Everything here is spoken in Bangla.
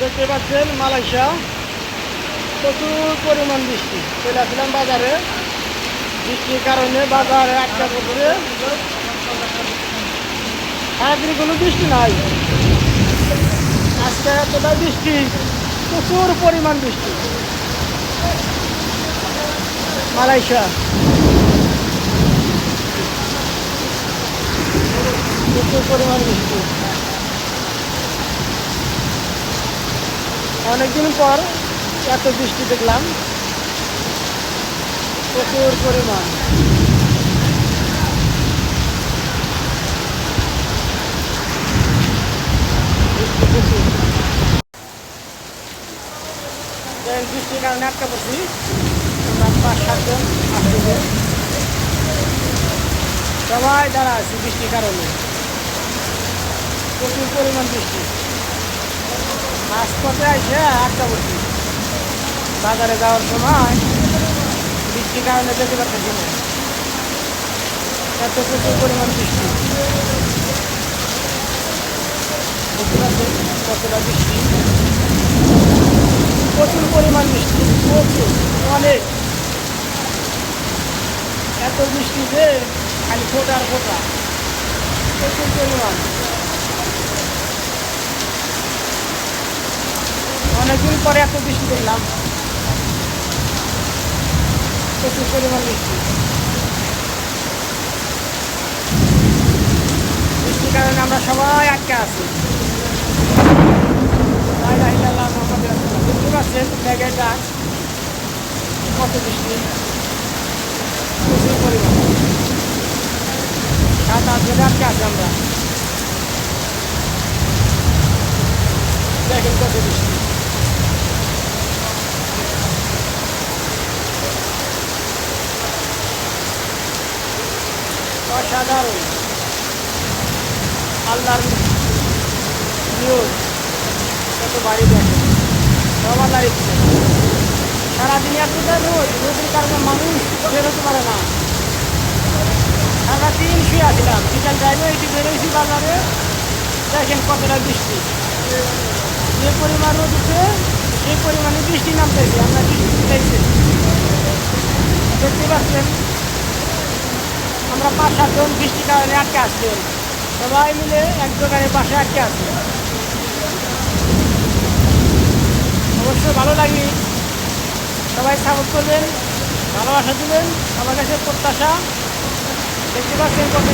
দেখতে পাচ্ছেন মালয়েশিয়া। প্রচুর পরিমাণ বৃষ্টি। চলে বাজারে। বৃষ্টির কারণে বাজারে আটকা পড়ছে। সারাদিন কোনো বৃষ্টি নাই। আজকে এতটা বৃষ্টি, প্রচুর পরিমাণ বৃষ্টি। মালয়েশিয়া। প্রচুর পরিমাণ বৃষ্টি। অনেকদিন পর এত বৃষ্টি দেখলাম। প্রচুর পরিমাণ। বৃষ্টির কারণে আটকা পড়ছি। পাঁচ সাতজন সবাই দাঁড়া আছি বৃষ্টির কারণে। প্রচুর পরিমাণ বৃষ্টি। পথে আসে আটকা পড়ছি বাজারে যাওয়ার সময় বৃষ্টির কারণে যেতে পারতেছি না এত প্রচুর পরিমাণ বৃষ্টি। বুঝতে পারছেন কতটা বৃষ্টি? প্রচুর পরিমাণ বৃষ্টি। প্রচুর, অনেক। এত বৃষ্টি যে খালি ফোটা আর ফোটা। প্রচুর পরিমাণ। অনেকদিন পরে এত বৃষ্টি দেখলাম। প্রচুর পরিমাণ বৃষ্টি। বৃষ্টির কারণে আমরা সবাই আটকে আছি। কত আমরা। কত বৃষ্টি। অসাধারণ। আল্লাহর নিয়োগ কত বাড়ি দেখে। সব আল্লাহর ইচ্ছে সারাদিন এতটা রোদ রোদের কারণে মানুষ বেরোতে পারে না। সারাদিন শুয়ে আসলাম বিকাল টাইমে এটি বেরোইছি বাজারে। দেখেন কতটা বৃষ্টি। যে পরিমাণ রোদ উঠে সেই পরিমাণে বৃষ্টি নামতেছে। আমরা বৃষ্টি দেখতে পাচ্ছেন? আমরা পাঁচ সাতজন বৃষ্টির কারণে আটকে আসছেন সবাই মিলে এক দোকানের পাশে আটকে আসছি অবশ্যই ভালো লাগে। সবাই সাপোর্ট করবেন, ভালোবাসা দেবেন, আমার কাছে প্রত্যাশা। দেখতে পাচ্ছেন কত